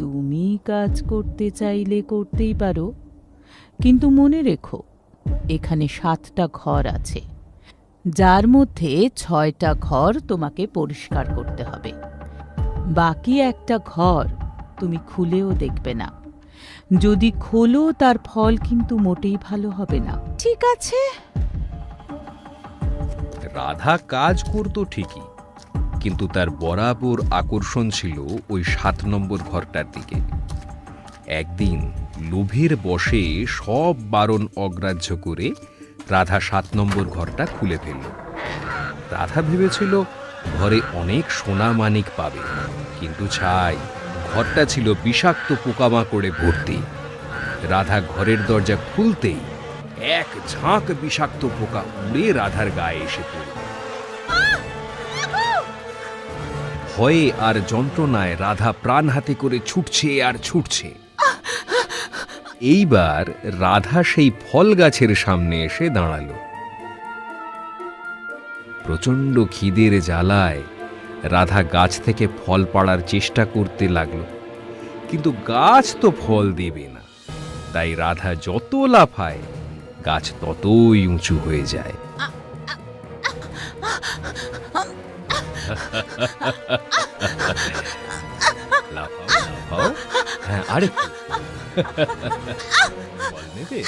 তুমি কাজ করতে চাইলে করতেই পারো। কিন্তু মনে রেখো এখানে সাতটা ঘর আছে। যার মধ্যে ছয়টা ঘর তোমাকে পরিষ্কার করতে হবে। বাকি একটা ঘর তুমি খুলেও দেখবে না। যদি খোলো তার ফল কিন্তু মোটেই ভালো হবে না। ঠিক আছে। রাধা কাজ করতো ঠিকই কিন্তু তার বরাবর আকর্ষণ ছিল ওই সাত নম্বর ঘরটার দিকে। একদিন লোভের বশে সব বারণ অগ্রাহ্য করে রাধা সাত নম্বর ঘরটা খুলে ফেলল। রাধা ভেবেছিল, ঘরে অনেক সোনা মানিক পাবে, কিন্তু ছাই, ঘরটা ছিল বিষাক্ত পোকামাকড়ে ভর্তি। রাধা ঘরের দরজা খুলতেই এক ঝাঁক বিষাক্ত পোকা উড়ে রাধার গায়ে এসে পড়ল। ভয়ে আর যন্ত্রণায় রাধা প্রাণ হাতে করে ছুটছে আর ছুটছে। এইবার রাধা সেই ফল গাছের সামনে এসে দাঁড়াল। প্রচণ্ড খিদের জ্বালায় রাধা গাছ থেকে ফল পাড়ার চেষ্টা করতে লাগল। কিন্তু গাছ তো ফল দেবে না। তাই রাধা যত লাফায়, গাছ ততই উঁচু হয়ে যায়। লাফাও লাফাও হ্যাঁ আরেকটু ফল নেবে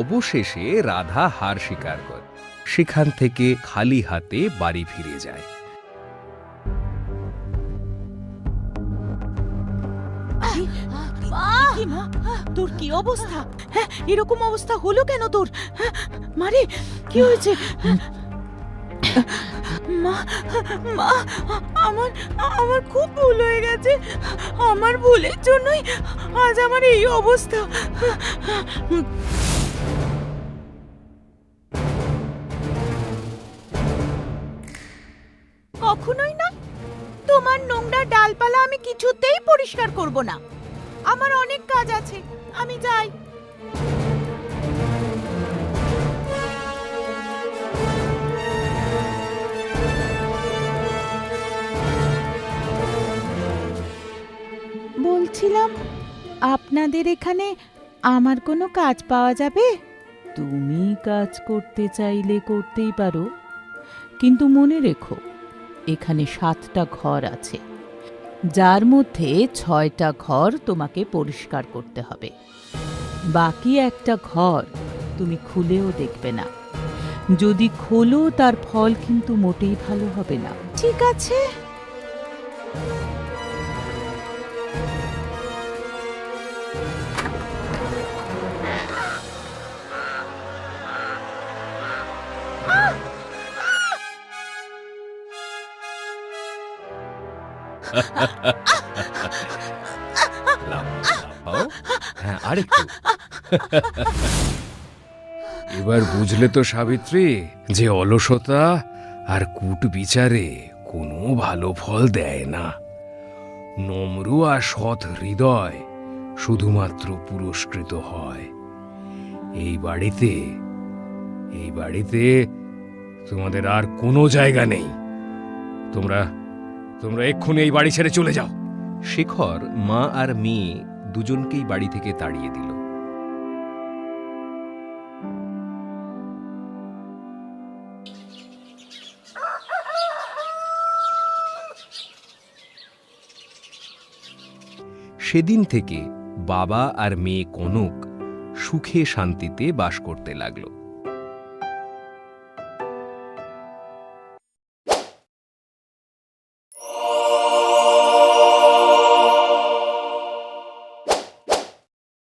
অবশেষে রাধা হার স্বীকার করে। সেখান থেকে খালি হাতে বাড়ি ফিরে যায়। কি তোর কি অবস্থা? হ্যাঁ এরকম অবস্থা হলো কেন তোর? হ্যাঁ, মারে কি হয়েছে? মা মা, আমার আমার খুব ভুল হয়ে গেছে। আমার ভুলের জন্যই আজ আমার এই অবস্থা। কখনোই না। তোমার নোংরা ডালপালা আমি কিছুতেই পরিষ্কার করব না। আমার অনেক কাজ আছে। আমি যাই। বলছিলাম আপনাদের এখানে আমার কোনো কাজ পাওয়া যাবে? তুমি কাজ করতে চাইলে করতেই পারো কিন্তু মনে রেখো এখানে সাতটা ঘর আছে যার মধ্যে ছয়টা ঘর তোমাকে পরিষ্কার করতে হবে। বাকি একটা ঘর তুমি খুলেও দেখবে না। যদি খোলো তার ফল কিন্তু মোটেই ভালো হবে না। ঠিক আছে। হ্যাঁ এবার বুঝলে তো সাবিত্রী, যে অলসতা আর কূট বিচারে কোনো ভালো ফল দেয় না। নম্র আর সৎ হৃদয় শুধুমাত্র পুরস্কৃত হয়। এই বাড়িতে এই বাড়িতে তোমাদের আর কোনো জায়গা নেই। তোমরা তোমরা এক্ষুনি এই বাড়ি ছেড়ে চলে যাও। শেখর, মা আর মেয়ে দুজনকেই বাড়ি থেকে তাড়িয়ে দিল। সেদিন থেকে বাবা আর মেয়ে কনক সুখে শান্তিতে বাস করতে লাগল।